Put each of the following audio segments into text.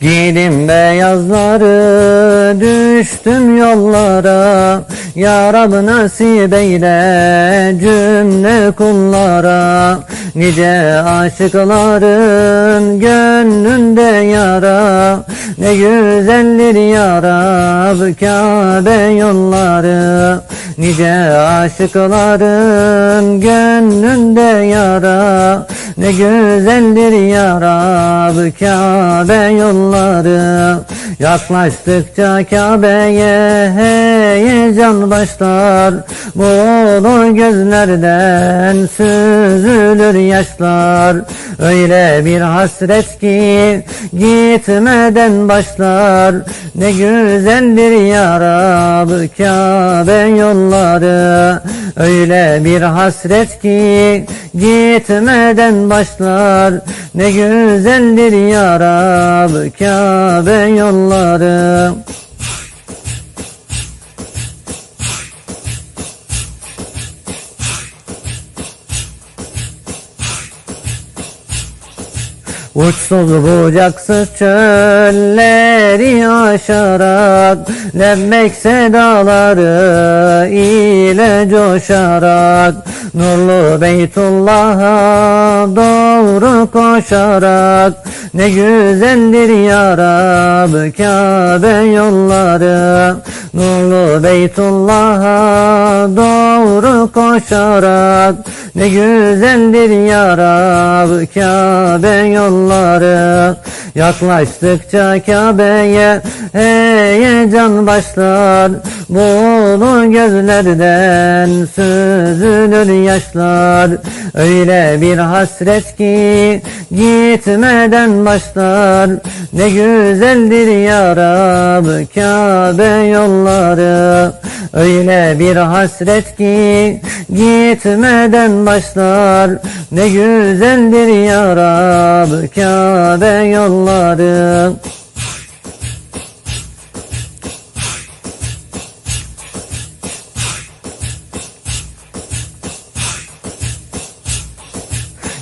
Giydim beyazları düştüm yollara. Ya Rab nasip eyle cümle kullara. Nice aşıkların gönlünde yara. Ne güzeldir ya Rab Kabe yolları Nice aşıkların gönlünde yara Ne güzeldir ya Rab Kabe yolları. Yaklaştıkça Kabe'ye heyecan başlar Buğulu gözlerden süzülür yaşlar. Öyle bir hasret ki gitmeden başlar Ne güzeldir ya Rab Kabe yolları Öyle bir hasret ki gitmeden başlar. Ne güzeldir ya Rab Kabe yolları Uçsuz bucaksız çölleri aşarak Lebbek sedaları ile coşarak Nurlu Beytullah'a doğru koşarak Ne güzeldir ya Rab Kabe yolları. Nurlu Beytullah'a doğru koşarak. Ne güzeldir ya Rab Kabe yolları Yaklaştıkça Kabe'ye heyecan başlar. Buğulu gözlerden süzülür yaşlar. Öyle bir hasret ki gitmeden başlar. Ne güzeldir ya Rab Kabe yolları Öyle bir hasret ki gitmeden başlar. Ne güzeldir ya Rab Kabe yolları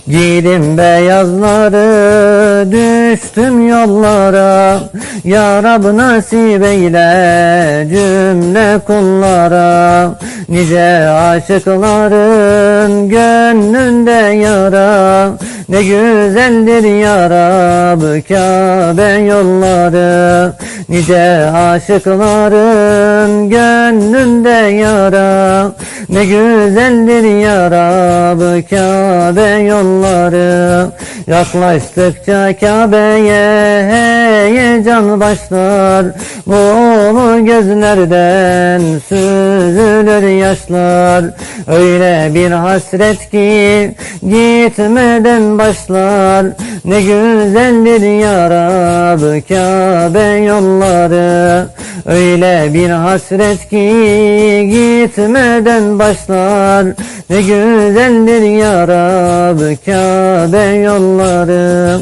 Giydim beyazları düştüm yollara. Ya Rab nasip eyle cümle kullara. Nice aşıkların gönlünde yara. Ne güzeldir ya Rab Kabe yolları Nice aşıkların gönlünde yara Ne güzeldir ya Rab Kabe yolları. Yaklaştıkça Kabe'ye heyecan başlar. Buğulu gözlerden süzülür yaşlar. Öyle bir hasret ki gitmeden başlar. Ne güzeldir ya Rab Kabe yolları Öyle bir hasret ki gitmeden başlar. Ne güzeldir ya Rab Kabe yolları